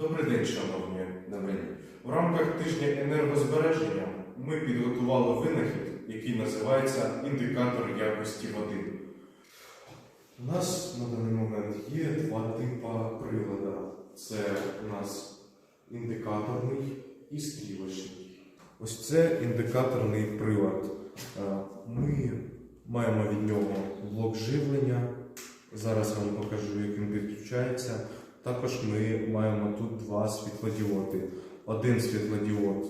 Добрий день, шановні. День. В рамках тижня енергозбереження ми підготували винахід, який називається індикатор якості води. У нас на даний момент є два типи прилада. Це у нас індикаторний і стрілочний. Ось це індикаторний прилад. Е, Ми маємо від нього блок живлення. Зараз вам покажу, як він підключається. Також ми маємо тут два світлодіоди. Один світлодіод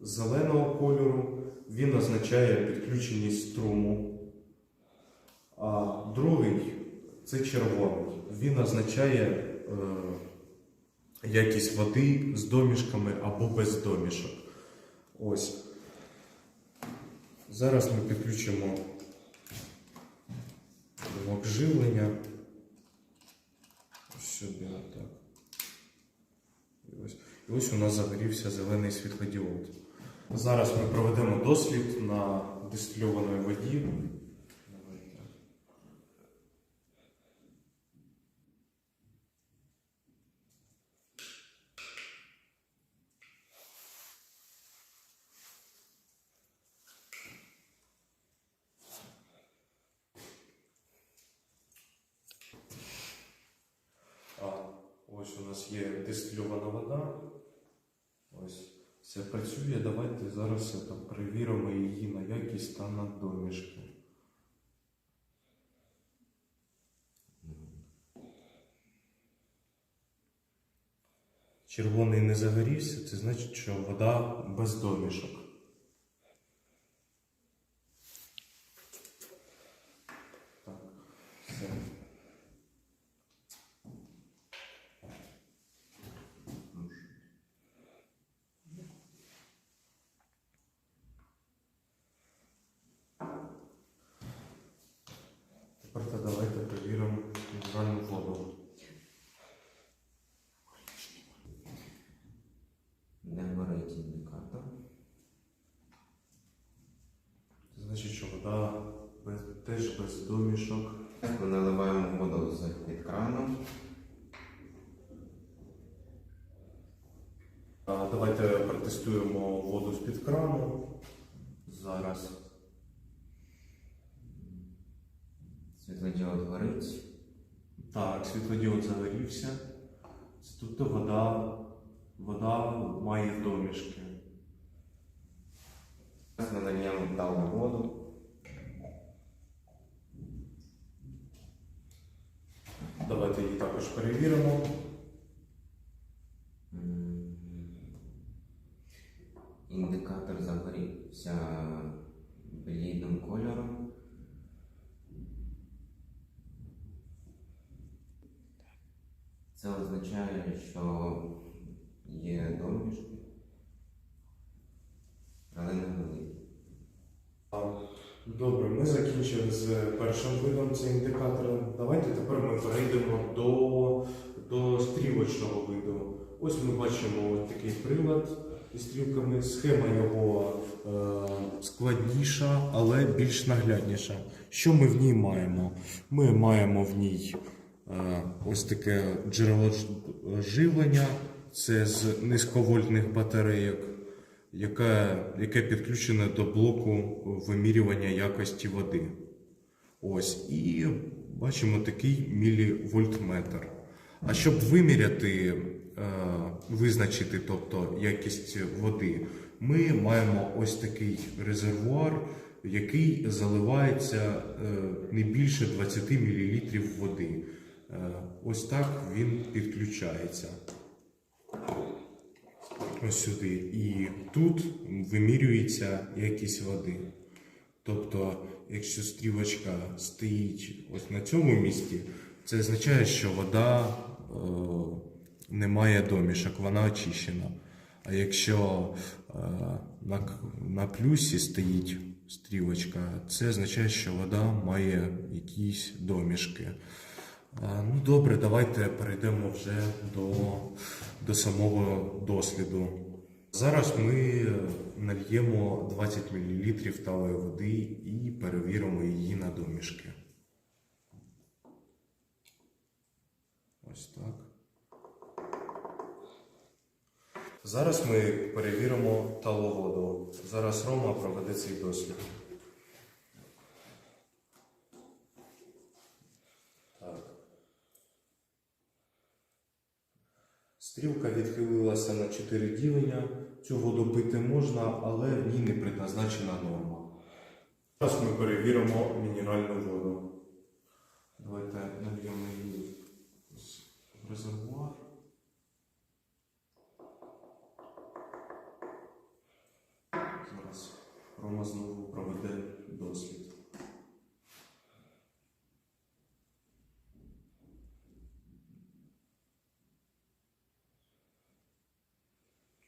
зеленого кольору, він означає підключеність струму, а другий це червоний. Він означає е, якість води з домішками або без домішок. Ось. Зараз ми підключимо блок. Сюди так. І ось, і ось у нас загорівся зелений світлодіод. Зараз ми проведемо дослід на дистильованій воді. Давайте. А, ось у нас є дистильована вода. Ось все працює. Давайте зараз там перевіримо її на якість та на домішки. Червоний не загорівся, це значить, що вода без домішок. Так, все. Тепер то давайте перевіримо мінеральну воду. Не горить індикатор. Це значить, що вода без, теж без домішок. Ми наливаємо воду з під крану. Давайте протестуємо воду з-під крану. Зараз. Світлодіод горить. Так, світлодіод загорівся. Тобто вода, вода має домішки. Зараз надаємо металу воду. Давайте її також перевіримо. Індикатор загорівся блідним кольором. Це означає, що є домішки, але не. Добре, ми закінчили з першим видом це індикатора. Давайте тепер ми перейдемо до, до стрілочного виду. Ось ми бачимо ось такий прилад зі стрілками. Схема його е, складніша, але більш наглядніша. Що ми в ній маємо? Ми маємо в ній е, ось таке джерело живлення, це з низьковольтних батарейок яке, яке підключене до блоку вимірювання якості води. Ось, і бачимо такий мілівольтметр. А щоб виміряти, е, визначити тобто, якість води, ми маємо ось такий резервуар, який заливається е, не більше 20 мл води. Е, ось так він підключається ось сюди. І тут вимірюється якість води. Тобто, якщо стрілочка стоїть ось на цьому місці, це означає, що вода е, не має домішок, вона очищена. А якщо е, на, на плюсі стоїть стрілочка, це означає, що вода має якісь домішки. А, Ну добре, давайте перейдемо вже до, до самого досліду. Зараз ми нальємо 20 мл талої води і перевіримо її на домішки. Ось так. Зараз ми перевіримо таловоду. Зараз Рома проведе цей дослід. Стрілка відхилилася на 4 ділення. Цього добити можна, але в ній не предназначена норма. Зараз ми перевіримо мінеральну воду. Давайте нальємо її ось в резервуар. Зараз Рома знову проведе дослід.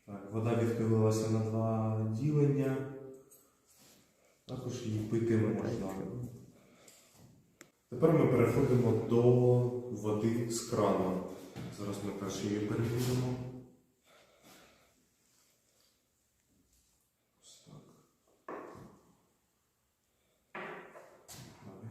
Так, вода відхилилася на два ділення. Також її пити не можна. Тепер ми переходимо до води з крану. Зараз ми теж її перевіримо. Ось так. Далі.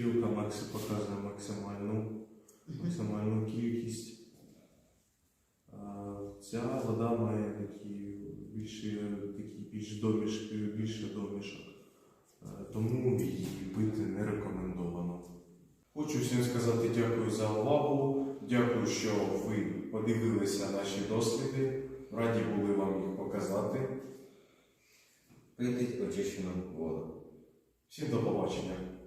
Стрілка Максі показує максимальну, максимальну кількість. Ця вода має такі більше, такі більш домішки, більше домішок. Тому її пити не рекомендовано. Хочу всім сказати дякую за увагу. Дякую, що ви подивилися наші досліди. Раді були вам їх показати. Пити очищену воду. Всім до побачення.